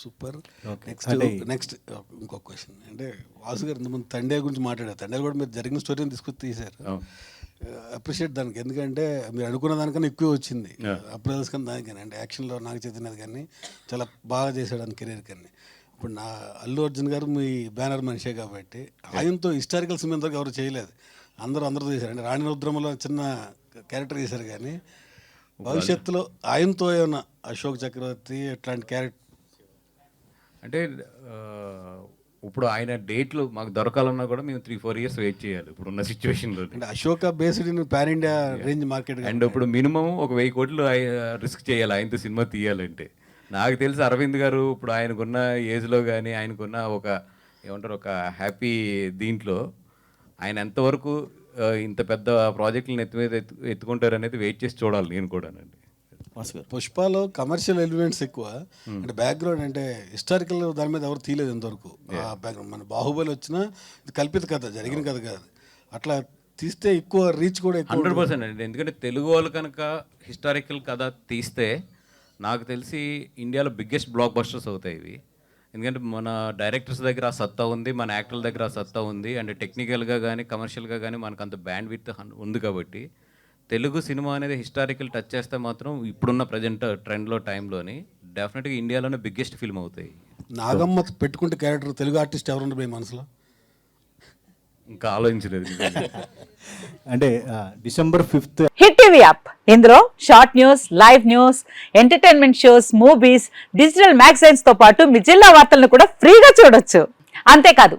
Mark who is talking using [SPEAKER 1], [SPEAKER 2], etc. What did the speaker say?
[SPEAKER 1] Super. Next next ఇంకొక question అంటే వాసు గారు ఇంతకుముందు తండే గురించి మాట్లాడారు. తండే కూడా మీరు జరిగిన స్టోరీని తీసుకొచ్చి తీశారు. అప్రిషియేట్ దానికి. ఎందుకంటే మీరు అనుకున్న దానికన్నా ఎక్కువ వచ్చింది.
[SPEAKER 2] Yeah.
[SPEAKER 1] అప్రైజల్స్ కానీ దానికని. అంటే యాక్షన్లో నాకు చెందినది కానీ చాలా బాగా చేశాడు అని కెరీర్ కానీ ఇప్పుడు నా అల్లు అర్జున్ గారు మీ బ్యానర్ మనిషే కాబట్టి ఆయనతో హిస్టారికల్ సినిమా ఇంతవరకు ఎవరు చేయలేదు. అందరూ అందరూ చేశారు. అంటే రాణి రుద్రమలో చిన్న క్యారెక్టర్ చేశారు కానీ భవిష్యత్తులో ఆయనతో ఏమన్నా అశోక్ చక్రవర్తి ఇట్లాంటి క్యారెక్టర్
[SPEAKER 2] అంటే ఇప్పుడు ఆయన డేట్లు మాకు దొరకాలన్నా కూడా మేము త్రీ ఫోర్ ఇయర్స్ వెయిట్ చేయాలి ఇప్పుడున్న సిచ్యువేషన్లో
[SPEAKER 1] అంటే Ashoka based pan India range market
[SPEAKER 2] and ఇప్పుడు మినిమం ఒక వెయ్యి కోట్లు రిస్క్ చేయాలి ఆయనతో సినిమా తీయాలంటే. నాకు తెలిసి అరవింద్ గారు ఇప్పుడు ఆయనకున్న ఏజ్లో కానీ ఆయనకున్న ఒక ఏమంటారు ఒక హ్యాపీ దీంట్లో ఆయన ఎంతవరకు ఇంత పెద్ద ప్రాజెక్టులను ఎత్తు మీద ఎత్తు ఎత్తుకుంటారు అనేది వెయిట్ చేసి చూడాలి నేను కూడానండి.
[SPEAKER 1] పుష్పలో కమర్షియల్ ఎలిమెంట్స్ ఎక్కువ. అంటే బ్యాక్గ్రౌండ్ అంటే హిస్టారికల్ దాని మీద ఎవరు తీయలేదు ఇంతవరకు. ఆ బ్యాక్గ్రౌండ్ మన బాహుబలి వచ్చినా ఇది కల్పిత కథ జరిగిన కథ కాదు. అట్లా తీస్తే ఎక్కువ రీచ్ కూడా ఎక్కువ
[SPEAKER 2] హండ్రెడ్ పర్సెంట్ అండి. ఎందుకంటే తెలుగు వాళ్ళు కనుక హిస్టారికల్ కథ తీస్తే నాకు తెలిసి ఇండియాలో బిగ్గెస్ట్ బ్లాక్ బస్టర్స్ అవుతాయి ఇవి. ఎందుకంటే మన డైరెక్టర్స్ దగ్గర ఆ సత్తా ఉంది మన యాక్టర్ల దగ్గర ఆ సత్తా ఉంది. అండ్ టెక్నికల్గా కానీ కమర్షియల్గా కానీ మనకు అంత బ్యాండ్ విత్ ఉంది కాబట్టి తెలుగు సినిమా అనేది హిస్టారికల్ టచ్ చేస్తే మాత్రం ఇప్పుడున్న ప్రజెంట్ ట్రెండ్లో టైంలోని డెఫినెట్గా ఇండియాలోనే బిగ్గెస్ట్ ఫిల్మ్ అవుతాయి.
[SPEAKER 1] నాగమ్మ పెట్టుకుంటే క్యారెక్టర్ తెలుగు ఆర్టిస్ట్ ఎవరు మీ మనసులో?
[SPEAKER 2] ఇంకా ఆలోచించలేదు.
[SPEAKER 3] అంటే December fifth
[SPEAKER 4] hit TV app. ఇందులో short news live news entertainment shows movies digital మ్యాగజైన్స్తో పాటు మీ జిల్లా వార్తలను కూడా ఫ్రీగా చూడొచ్చు. అంతేకాదు